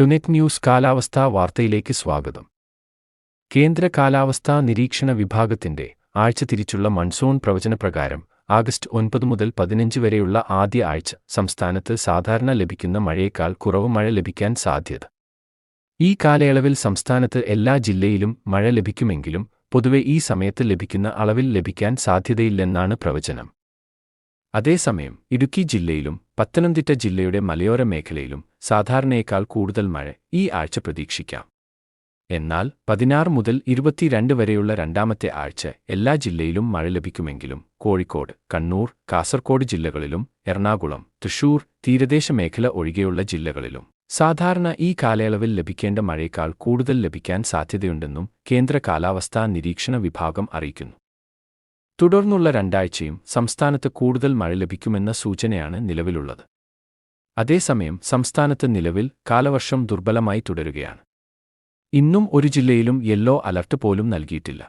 ടുനെറ്റ് news കാലാവസ്ഥാ വാർത്തയിലേക്ക് സ്വാഗതം. കേന്ദ്ര കാലാവസ്ഥാ നിരീക്ഷണ വിഭാഗത്തിന്റെ ആഴ്ച തിരിച്ചുള്ള മൺസൂൺ പ്രവചനപ്രകാരം ആഗസ്റ്റ് ഒൻപത് മുതൽ പതിനഞ്ച് വരെയുള്ള ആദ്യ ആഴ്ച സംസ്ഥാനത്ത് സാധാരണ ലഭിക്കുന്ന മഴയേക്കാൾ കുറവ് മഴ ലഭിക്കാൻ സാധ്യത. ഈ കാലയളവിൽ സംസ്ഥാനത്ത് എല്ലാ ജില്ലയിലും മഴ ലഭിക്കുമെങ്കിലും പൊതുവെ ഈ സമയത്ത് ലഭിക്കുന്ന അളവിൽ ലഭിക്കാൻ സാധ്യതയില്ലെന്നാണ് പ്രവചനം. അതേസമയം ഇടുക്കി ജില്ലയിലും പത്തനംതിട്ട ജില്ലയുടെ മലയോര മേഖലയിലും സാധാരണയേക്കാൾ കൂടുതൽ മഴ ഈ ആഴ്ച പ്രതീക്ഷിക്കാം. എന്നാൽ പതിനാറ് മുതൽ ഇരുപത്തിരണ്ട് വരെയുള്ള രണ്ടാമത്തെ ആഴ്ച എല്ലാ ജില്ലയിലും മഴ ലഭിക്കുമെങ്കിലും കോഴിക്കോട് കണ്ണൂർ കാസർകോട് ജില്ലകളിലും എറണാകുളം തൃശൂർ തീരദേശ മേഖല ഒഴികെയുള്ള ജില്ലകളിലും സാധാരണ ഈ കാലയളവിൽ ലഭിക്കേണ്ട മഴയേക്കാൾ കൂടുതൽ ലഭിക്കാൻ സാധ്യതയുണ്ടെന്നും കേന്ദ്ര കാലാവസ്ഥാ നിരീക്ഷണ വിഭാഗം അറിയിക്കുന്നു. തുടർന്നുള്ള രണ്ടാഴ്ചയും സംസ്ഥാനത്ത് കൂടുതൽ മഴ ലഭിക്കുമെന്ന സൂചനയാണ് നിലവിലുള്ളത്. അതേസമയം സംസ്ഥാനത്ത് നിലവിൽ കാലവർഷം ദുർബലമായി തുടരുകയാണ്. ഇന്നും ഒരു ജില്ലയിലും യെല്ലോ അലർട്ട് പോലും നൽകിയിട്ടില്ല.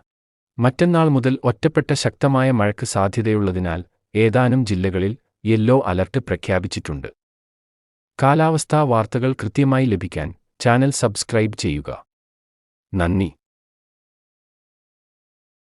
മറ്റന്നാൾ മുതൽ ഒറ്റപ്പെട്ട ശക്തമായ മഴയ്ക്ക് സാധ്യതയുള്ളതിനാൽ ഏതാനും ജില്ലകളിൽ യെല്ലോ അലർട്ട് പ്രഖ്യാപിച്ചിട്ടുണ്ട്. കാലാവസ്ഥാ വാർത്തകൾ കൃത്യമായി ലഭിക്കാൻ ചാനൽ സബ്സ്ക്രൈബ് ചെയ്യുക. നന്ദി.